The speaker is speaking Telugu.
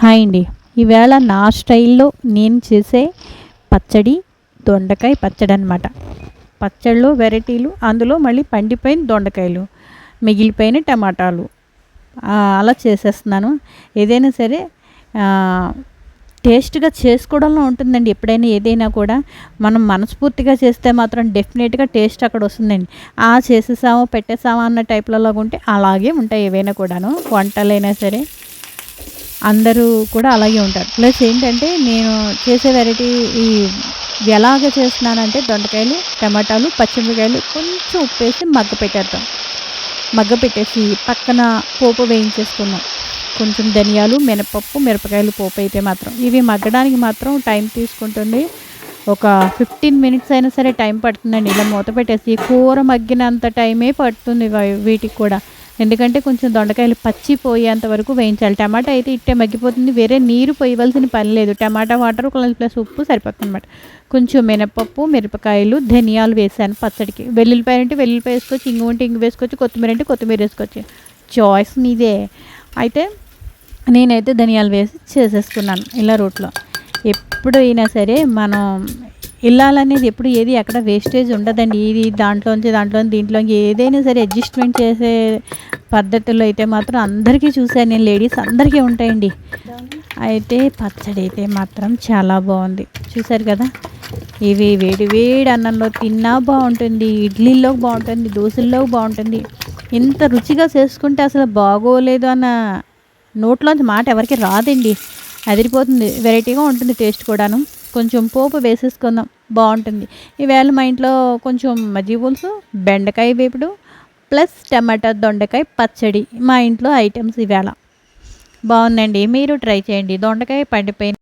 హాయ్ అండి. ఈవేళ నా స్టైల్లో నేను చేసే పచ్చడి దొండకాయ పచ్చడి అనమాట పచ్చళ్ళు వెరైటీలు అందులో మళ్ళీ పండిపోయిన దొండకాయలు మిగిలిపోయిన టమాటాలు. అలా చేసేస్తున్నాను. ఏదైనా సరే టేస్ట్గా చేసుకోవడంలో ఉంటుందండి. ఎప్పుడైనా ఏదైనా కూడా మనం మనస్ఫూర్తిగా చేస్తే మాత్రం డెఫినెట్గా టేస్ట్ అక్కడ వస్తుందండి. ఆ చేసేసామో పెట్టేసామా అన్న టైప్లలో ఉంటే అలాగే ఉంటాయి ఏవైనా కూడాను. వంటలైనా సరే. అందరూ కూడా అలాగే ఉంటారు. ప్లస్ ఏంటంటే నేను చేసే వెరైటీ ఈ ఎలాగ చేస్తున్నానంటే దొండకాయలు టమాటాలు పచ్చిమిరకాయలు కొంచెం ఉప్పేసి మగ్గ పెట్టేద్దాం. మగ్గ పెట్టేసి పక్కన పోపు వేయించేసుకున్నాం కొంచెం ధనియాలు మినపప్పు మిరపకాయలు పోపు అయితే మాత్రం. ఇవి మగ్గడానికి మాత్రం టైం తీసుకుంటుంది. ఒక ఫిఫ్టీన్ మినిట్స్ అయినా సరే టైం పడుతుందండి. ఇలా మూత పెట్టేసి కూర మగ్గినంత టైమే పడుతుంది వీటికి కూడా. ఎందుకంటే కొంచెం దొండకాయలు పచ్చిపోయేంత వరకు వేయించాలి. టమాటా అయితే ఇట్టే మగ్గిపోతుంది. వేరే నీరు పోయవలసిన పని లేదు. టమాటా వాటర్ ప్లస్ ఉప్పు సరిపోతుంది అనమాట కొంచెం మినపప్పు మిరపకాయలు ధనియాలు వేసాను పచ్చడికి. వెల్లుల్లిపాయ అంటే వెల్లుల్లిపాయ వేసుకోవచ్చు ఇంగు అంటే ఇంగు వేసుకోవచ్చు కొత్తిమీర అంటే కొత్తిమీర వేసుకోవచ్చు. చాయిస్ మీదే. అయితే నేనైతే ధనియాలు వేసి చేసేసుకున్నాను ఇలా రోట్లో. ఎప్పుడైనా సరే మనం ఇల్లాలనేది ఎప్పుడు ఏది ఎక్కడ వేస్టేజ్ ఉండదండి. ఇది దాంట్లోంచి దాంట్లోని దీంట్లోంచి ఏదైనా సరే అడ్జస్ట్మెంట్ చేసే పద్ధతుల్లో అయితే మాత్రం అందరికీ చూశాను నేను. లేడీస్ అందరికీ ఉంటాయండి. అయితే పచ్చడి అయితే మాత్రం చాలా బాగుంది. చూశారు కదా? ఇవి వేడి వేడి అన్నంలో తిన్నా బాగుంటుంది. ఇడ్లీలో బాగుంటుంది. దోశల్లో బాగుంటుంది. ఇంత రుచిగా చేసుకుంటే అసలు బాగోలేదు అన్న నోట్లోంచి మాట ఎవరికి రాదండి. అదిరిపోతుంది. వెరైటీగా ఉంటుంది టేస్ట్ కూడాను. కొంచెం పోపు వేసేసుకుందాం. బాగుంటుంది. ఈవేళ మా ఇంట్లో కొంచెం మజ్జిగ పులుసు బెండకాయ వేపుడు ప్లస్ టమాటా దొండకాయ పచ్చడి మా ఇంట్లో ఐటమ్స్ ఇవాళ. బాగుందండి. మీరు ట్రై చేయండి. దొండకాయ పండిపోయిన